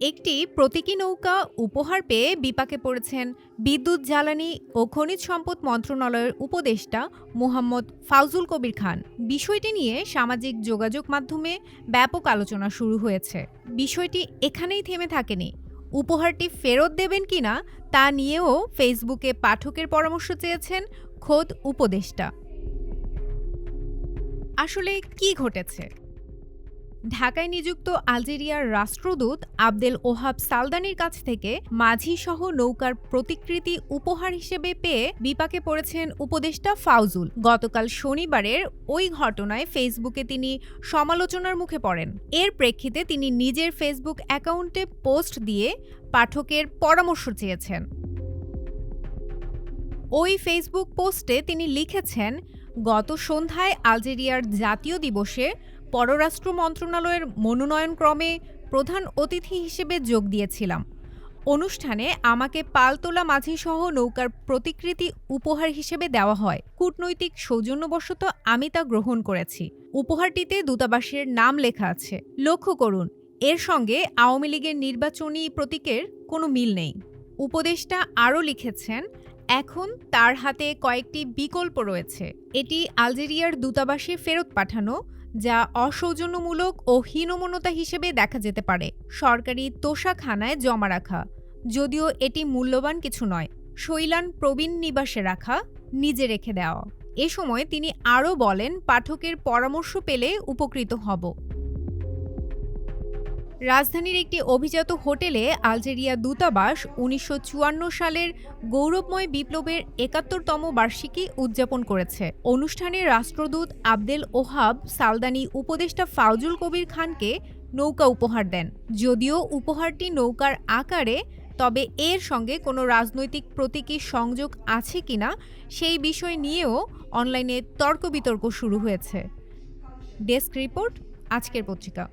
একটি প্রতীকী নৌকা উপহার পেয়ে বিপাকে পড়েছেন বিদ্যুৎ জ্বালানি ও খনিজ সম্পদ মন্ত্রণালয়ের উপদেষ্টা মোহাম্মদ ফাউজুল কবির খান। বিষয়টি নিয়ে সামাজিক যোগাযোগ মাধ্যমে ব্যাপক আলোচনা শুরু হয়েছে। বিষয়টি এখানেই থেমে থাকেনি। উপহারটি ফেরত দেবেন কিনা তা নিয়েও ফেসবুকে পাঠকের পরামর্শ চেয়েছেন খোদ উপদেষ্টা। আসলে কি ঘটেছে? ঢাকায় নিযুক্ত আলজেরিয়ার রাষ্ট্রদূত আবদেল ওহাব সালদানির কাছ থেকে মাঝি সহ নৌকার প্রতিকৃতি উপহার হিসেবে পেয়ে বিপাকে পড়েছেন উপদেষ্টা ফাউজুল। গতকাল শনিবারের ওই ঘটনায় ফেসবুকে তিনি সমালোচনার মুখে পড়েন। এর প্রেক্ষিতে তিনি নিজের ফেসবুক অ্যাকাউন্টে পোস্ট দিয়ে পাঠকের পরামর্শ চেয়েছেন। ওই ফেসবুক পোস্টে তিনি লিখেছেন, গত সন্ধ্যায় আলজেরিয়ার জাতীয় দিবসে পররাষ্ট্র মন্ত্রণালয়ের মনোনয়নক্রমে প্রধান অতিথি হিসেবে যোগ দিয়েছিলাম। অনুষ্ঠানে আমাকে পালতোলা মাঝিসহ নৌকার প্রতিকৃতি উপহার হিসেবে দেওয়া হয়। কূটনৈতিক সৌজন্যবশত আমি তা গ্রহণ করেছি। উপহারটিতে দূতাবাসের নাম লেখা আছে। লক্ষ্য করুন, এর সঙ্গে আওয়ামী লীগের নির্বাচনী প্রতীকের কোনো মিল নেই। উপদেষ্টা আরও লিখেছেন, এখন তার হাতে কয়েকটি বিকল্প রয়েছে। এটি আলজেরিয়ার দূতাবাসে ফেরত পাঠানো যা অসৌজন্যমূলক ও হীনমন্যতা হিসেবে দেখা যেতে পারে। সরকারি তোষাখানায় জমা রাখা। যদিও এটি মূল্যবান কিছু নয়। শৈলান প্রবীণ নিবাসে রাখা, নিজে রেখে দেওয়া। এ সময় তিনি আরও বলেন, পাঠকের পরামর্শ পেলে উপকৃত হব। রাজধানীর একটি অভিজাত হোটেলে আলজেরিয়া দূতাবাস উনিশশো চুয়ান্ন সালের গৌরবময় বিপ্লবের একাত্তরতম বার্ষিকী উদযাপন করেছে। অনুষ্ঠানে রাষ্ট্রদূত আবদেল ওহাব, সালদানি উপদেষ্টা ফাউজুল কবির খানকে নৌকা উপহার দেন। যদিও উপহারটি নৌকার আকারে, তবে এর সঙ্গে কোনো রাজনৈতিক প্রতীকী সংযোগ আছে কিনা সেই বিষয় নিয়েও অনলাইনে তর্ক বিতর্ক শুরু হয়েছে। ডেস্ক রিপোর্ট, আজকের পত্রিকা।